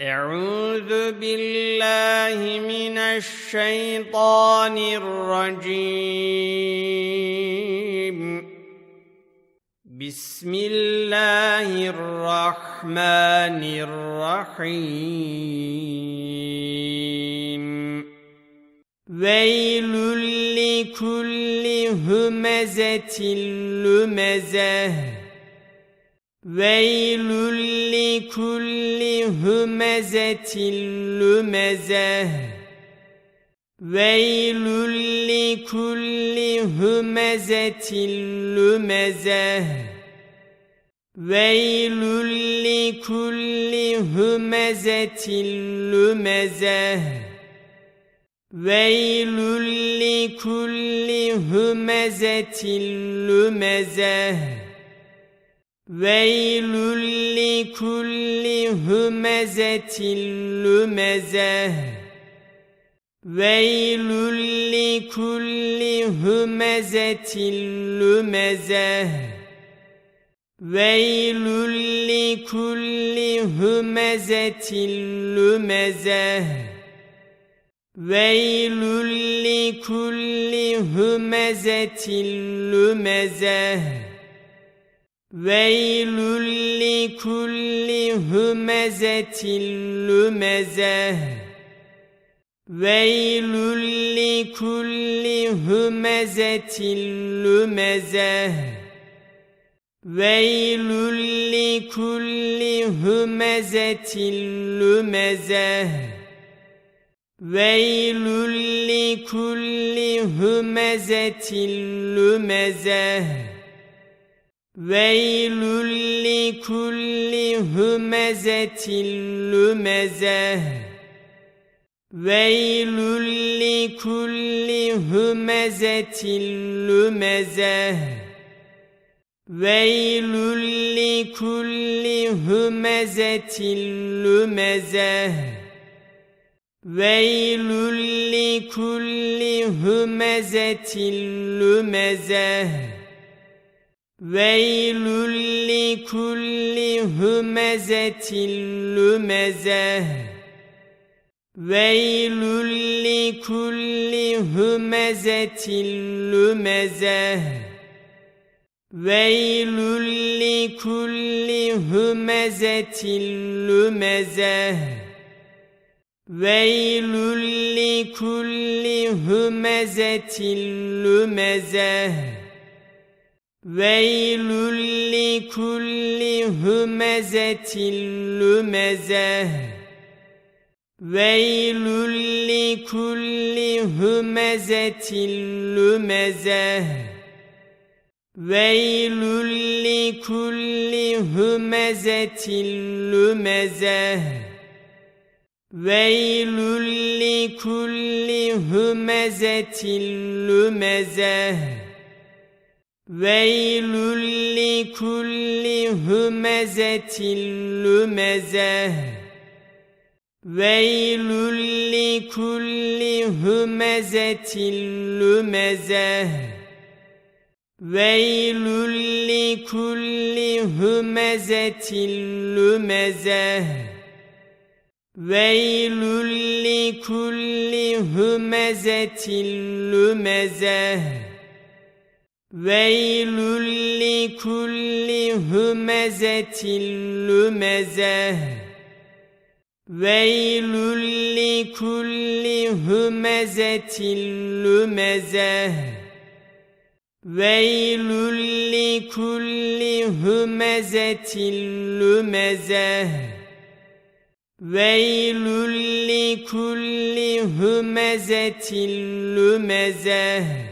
أعوذ بالله من الشيطان الرجيم بسم الله الرحمن الرحيم ويل لكل همزة Veylül li kulli hümezetil lümezeh. Veylül li kulli hümezetil lümezeh. Veylül li kulli hümezetil lümezeh. Veylül li kulli hümezetil lümezeh. Veylül li kulli hümezetil lümezeh. Veylül li kulli hümezetil lümezeh. Veylül li kulli hümezetil lümezeh. Veylül li kulli hümezetil lümezeh. Veylül li kulli hümezetil lümezeh. Veylül li kulli hümezetil lümezeh. Veylül li kulli hümezetil lümezeh. Veylül li kulli hümezetil lümezeh. Veylül li kulli hümezetil lümezeh. Veylül li kulli hümezetil lümezeh. Veylül li kulli hümezetil lümezeh. Veylül li kulli hümezetil lümezeh. Veylül li kulli hümezetil lümezeh. Veylül li kulli hümezetil lümezeh. Veylül li kulli hümezetil lümezeh. Veylül li kulli hümezetil lümezeh. Veylül li kulli hümezetil lümezeh. Veylül li kulli hümezetil lümezeh. Veylül li kulli hümezetil lümezeh. Veylül li kulli hümezetil lümezeh. Veylül li kulli hümezetil lümezeh. Veylül li kulli hümezetil lümezeh. Veylül li kulli hümezetil lümezeh. Veylül li kulli hümezetil lümezeh. Veylül li kulli hümezetil lümezeh. Veylül li kulli hümezetil lümezeh. Veylül li kulli hümezetil lümezeh. Veylül li kulli hümezetil lümezeh.